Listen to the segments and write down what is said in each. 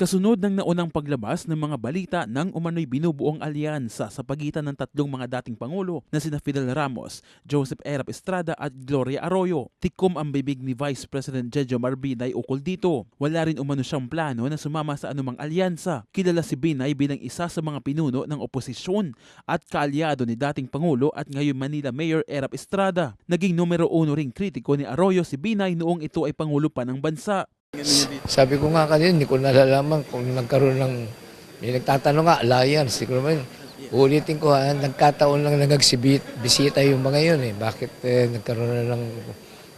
Kasunod ng naunang paglabas ng mga balita ng umano'y binubuong alyansa sa pagitan ng tatlong mga dating Pangulo na sina Fidel Ramos, Joseph Erap Estrada at Gloria Arroyo. Tikom ang bibig ni Vice President Jejo Marbinay ukol dito. Wala rin umano siyang plano na sumama sa anumang alyansa. Kilala si Binay bilang isa sa mga pinuno ng oposisyon at kaalyado ni dating Pangulo at ngayon Manila Mayor Erap Estrada. Naging numero uno ring kritiko ni Arroyo si Binay noong ito ay Pangulo pa ng bansa. Sabi ko nga kanina, hindi ko nalalaman kung nagkaroon ng, may nagtatanong nga, alliance. Siguro man, ulitin ko ha, nagkataon lang na nagsibisita yung mga yun eh. Bakit eh, nagkaroon na ng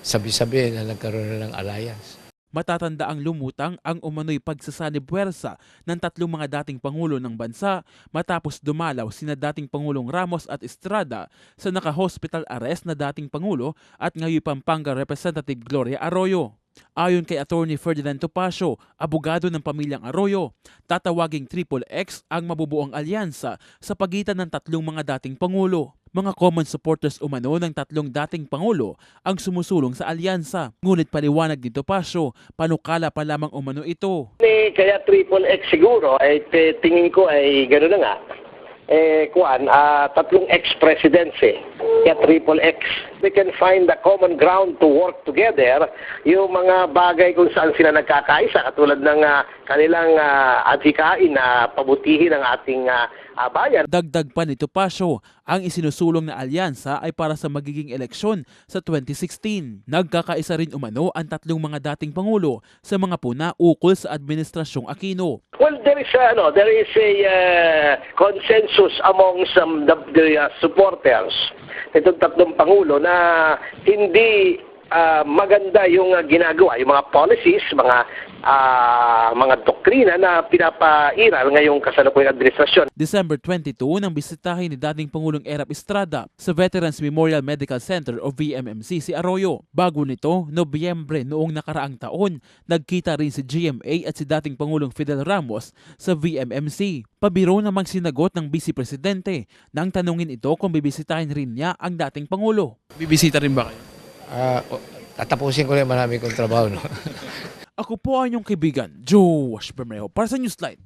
sabi-sabi na nagkaroon na ng alliance? Matatanda ang lumutang ang umano'y pagsasanib-puwersa ng tatlong mga dating Pangulo ng bansa matapos dumalaw sina dating Pangulong Ramos at Estrada sa naka-hospital arrest na dating Pangulo at ngayon Pampanga Representative Gloria Arroyo. Ayon kay Attorney Ferdinand Topacio, abogado ng pamilyang Arroyo, tatawaging Triple X ang mabubuong alyansa sa pagitan ng tatlong mga dating Pangulo. Mga common supporters umano ng tatlong dating Pangulo ang sumusulong sa alyansa. Ngunit paliwanag ni Topacio, panukala pa lamang umano ito. Eh, kaya triple X siguro, ay te- tingin ko ay gano'n na nga. Eh, kuan, ah, tatlong ex-presidents eh. Kaya triple X. We can find the common ground to work together. Yung mga bagay kung saan sila nagkakaisa, katulad ng ah, kanilang uh, adhikain na pabutihin ang ating ah, bayan. Dagdag pa ni Topacio, ang isinusulong na alyansa ay para sa magiging eleksyon sa 2016. Nagkakaisa rin umano ang tatlong mga dating Pangulo sa mga puna ukol sa Administrasyong Aquino. Well, there is a, ano, there is a uh, consensus among some the, the uh, supporters nitong tatlong pangulo na hindi uh, maganda yung uh, ginagawa, yung mga policies, mga uh, mga doktrina na pinapairal ngayong kasalukuyang administrasyon. December 22 nang bisitahin ni dating Pangulong Erap Estrada sa Veterans Memorial Medical Center o VMMC si Arroyo. Bago nito, Nobyembre noong nakaraang taon, nagkita rin si GMA at si dating Pangulong Fidel Ramos sa VMMC. Pabiro namang sinagot ng Vice Presidente nang tanungin ito kung bibisitahin rin niya ang dating Pangulo. Bibisita rin ba kayo? O- tatapusin ko na yung marami kong trabaho. No? Ako po ang inyong kaibigan, Joe Bermejo para sa Newsline.